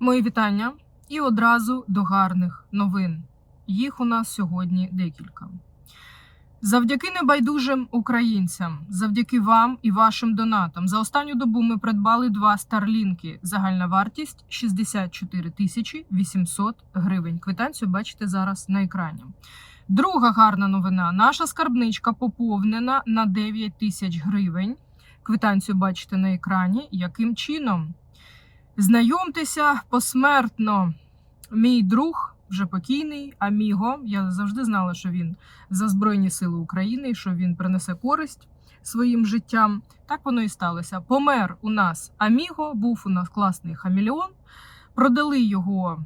Мої вітання і одразу до гарних новин. Їх у нас сьогодні декілька. Завдяки небайдужим українцям, завдяки вам і вашим донатам. За останню добу ми придбали два старлінки. Загальна вартість 64 тисячі 800 гривень. Квитанцію бачите зараз на екрані. Друга гарна новина: наша скарбничка поповнена на 9 тисяч гривень. Квитанцію бачите на екрані. Яким чином? Знайомтеся посмертно. Мій друг вже покійний, Аміго. Я завжди знала, що він за Збройні Сили України, що він принесе користь своїм життям. Так воно і сталося. Помер у нас Аміго, був у нас класний хамелеон. Продали його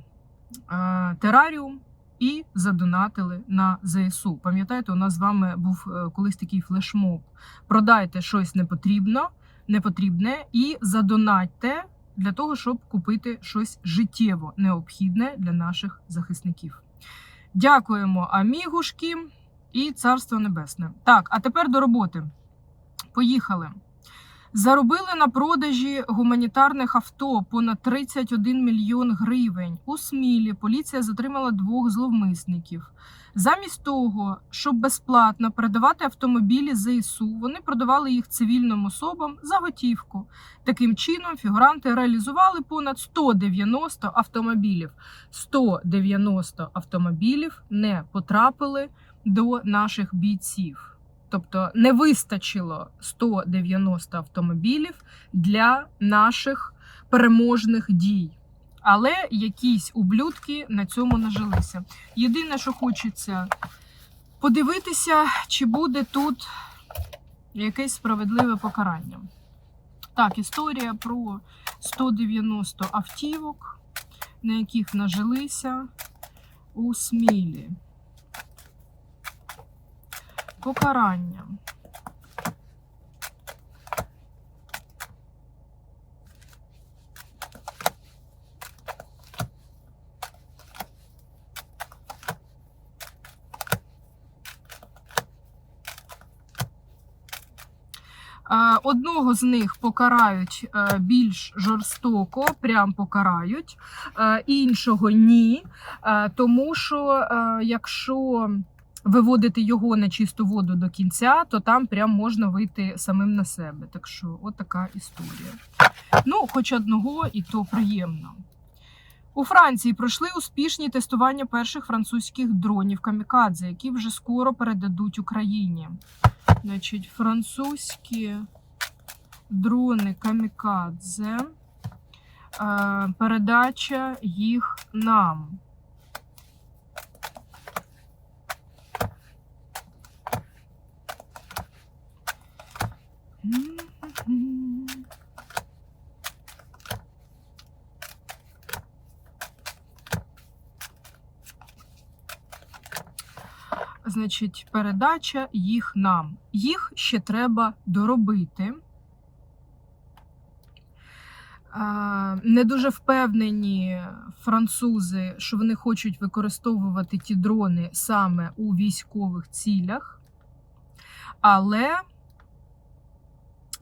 е, тераріум і задонатили на ЗСУ. Пам'ятаєте, у нас з вами був е, колись такий флешмоб. Продайте щось непотрібно, непотрібне і задонатьте для того, щоб купити щось життєво необхідне для наших захисників. Дякуємо Амігушки і Царство Небесне. Так, а тепер до роботи. Поїхали. Заробили на продажі гуманітарних авто понад 31 мільйон гривень. У Смілі поліція затримала двох зловмисників. Замість того, щоб безплатно передавати автомобілі ЗСУ, вони продавали їх цивільним особам за готівку. Таким чином, фігуранти реалізували понад 190 автомобілів. 190 автомобілів не потрапили до наших бійців. Тобто не вистачило 190 автомобілів для наших переможних дій. Але якісь ублюдки на цьому нажилися. Єдине, що хочеться подивитися, чи буде тут якесь справедливе покарання. Так, історія про 190 автівок, на яких нажилися у Смілі. Покарання. Е, Одного з них покарають е, більш жорстоко, прям покарають, е, іншого ні. Тому що якщо виводити його на чисту воду до кінця, то там прям можна вийти самим на себе. Так що, от така історія. Ну, хоч одного, і то приємно. У Франції пройшли успішні тестування перших французьких дронів камікадзе, які вже скоро передадуть Україні. Значить, французькі дрони камікадзе, е, передача їх нам. Значить, передача їх нам. Їх ще треба доробити. Не дуже впевнені французи, що вони хочуть використовувати ті дрони саме у військових цілях. Але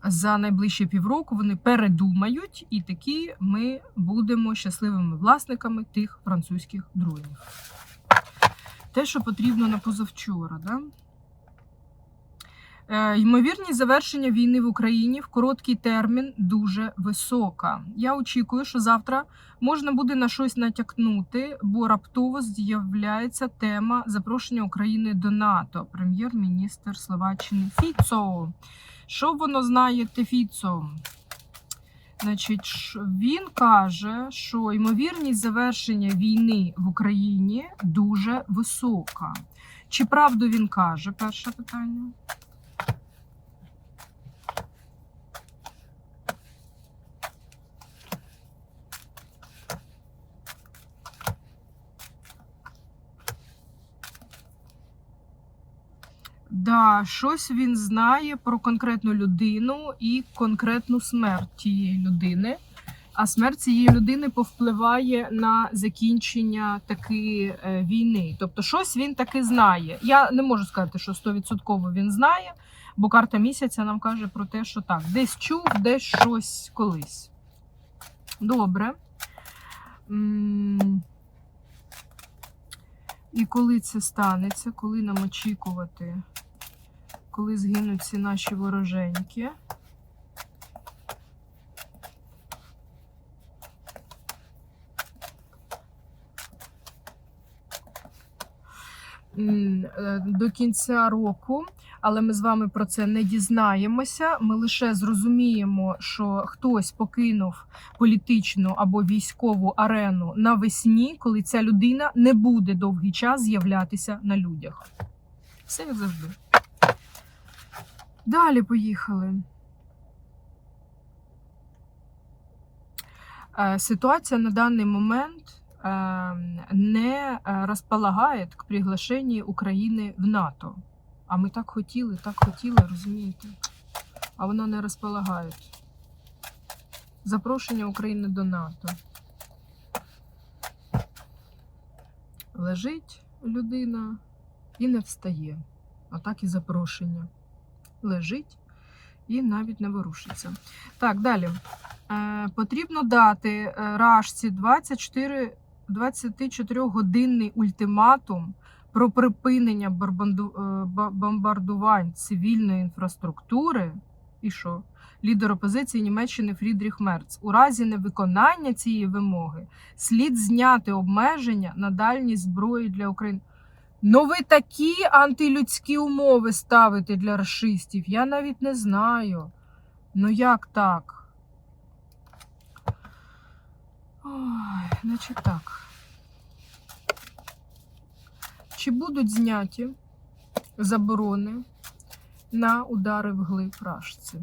за найближчі півроку вони передумають, і такі ми будемо щасливими власниками тих французьких дронів. Те, що потрібно на позавчора. Да? Е, ймовірність завершення війни в Україні в короткий термін дуже висока. Я очікую, що завтра можна буде на щось натякнути, бо раптово з'являється тема запрошення України до НАТО. Прем'єр-міністр Словаччини Фіцо. Що воно знає Фіцо? Значить, він каже, що ймовірність завершення війни в Україні дуже висока. Чи правду він каже? Перше питання. Да, щось він знає про конкретну людину і конкретну смерть тієї людини. А смерть цієї людини повпливає на закінчення таки е, війни. Тобто, щось він таки знає. Я не можу сказати, що 100% він знає, бо карта місяця нам каже про те, що так, десь чув, десь щось колись. Добре. І коли це станеться, коли нам очікувати, коли згинуть ці наші вороженьки. Е, До кінця року, але ми з вами про це не дізнаємося. Ми лише зрозуміємо, що хтось покинув політичну або військову арену навесні, коли ця людина не буде довгий час з'являтися на людях. Все як завжди. Далі поїхали. Е, Ситуація на даний момент е, не е, розполагає к приглашенню України в НАТО. А ми так хотіли, так хотіли, розумієте? А вона не розполагає. Запрошення України до НАТО. Лежить людина і не встає. А так і запрошення. Лежить і навіть не ворушиться. Так, далі. Е, потрібно дати е, Рашці 24, 24-годинний ультиматум про припинення е, ба- бомбардувань цивільної інфраструктури. І що? Лідер опозиції Німеччини Фрідріх Мерц. У разі невиконання цієї вимоги слід зняти обмеження на дальність зброї для України. Ну, ви такі антилюдські умови ставите для расистів. Я навіть не знаю. Ну як так? Ой, значить так. Чи будуть зняті заборони на удари вглиб рашці?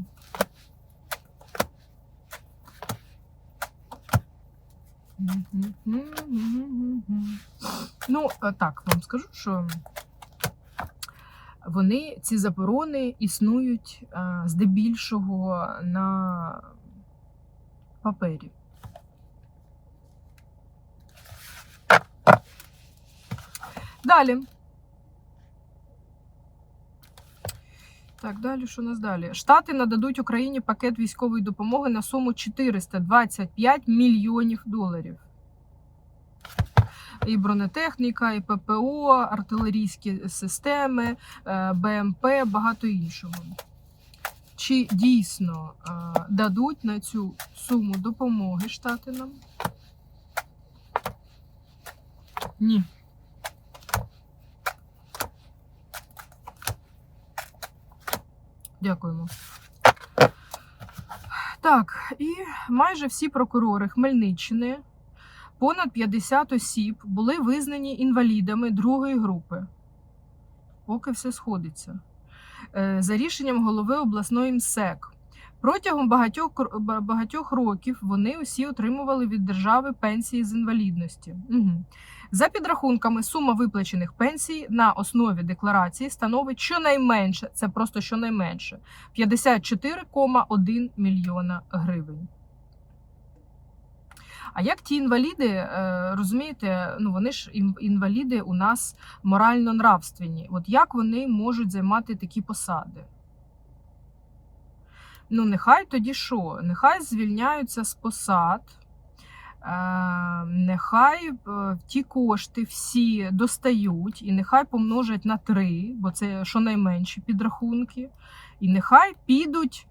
Ну, е, так, вам скажу, що вони, ці заборони, існують е, здебільшого на папері. Далі. Так, далі, що у нас далі? Штати нададуть Україні пакет військової допомоги на суму 425 мільйонів доларів. І бронетехніка, і ППО, артилерійські системи, е, БМП, багато іншого. Чи дійсно е, дадуть на цю суму допомоги штати нам? Ні. Дякуємо. Так, і майже всі прокурори Хмельниччини, понад 50 осіб, були визнані інвалідами другої групи. Поки все сходиться. Е, За рішенням голови обласної МСЕК. Протягом багатьох, багатьох років вони усі отримували від держави пенсії з інвалідності. Угу. За підрахунками, сума виплачених пенсій на основі декларації становить щонайменше, це просто щонайменше 54,1 мільйона гривень. А як ті інваліди, е, розумієте, ну вони ж інваліди у нас морально-нравственні. От як вони можуть займати такі посади? Ну, нехай тоді що? Нехай звільняються з посад. Е, Нехай е, ті кошти всі достають, і нехай помножать на три, бо це щонайменші підрахунки, і нехай підуть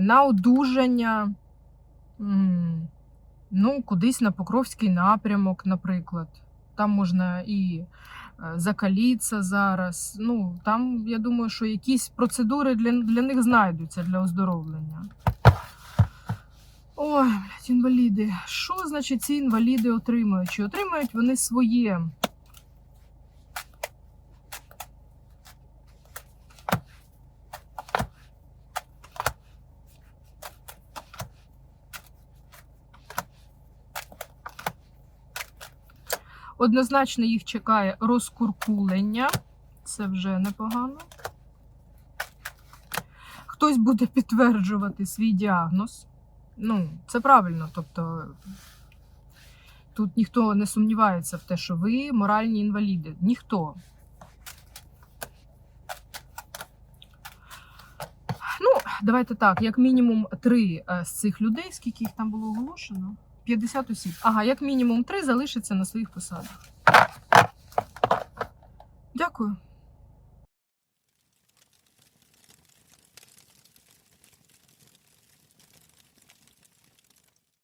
на одужання ну, кудись на Покровський напрямок, наприклад. Там можна і е, закаліться зараз. Ну, там, я думаю, що якісь процедури для, для них знайдуться для оздоровлення. Ой, блядь, інваліди. Що значить ці інваліди отримують? Чи отримають вони своє? Однозначно їх чекає розкуркулення. Це вже непогано. Хтось буде підтверджувати свій діагноз. Ну, це правильно. Тобто тут ніхто не сумнівається в те, що ви моральні інваліди. Ніхто. Ну, давайте так, як мінімум три е, з цих людей, скільки їх там було оголошено? 50 осіб. Ага, як мінімум 3 залишаться на своїх посадах. Дякую.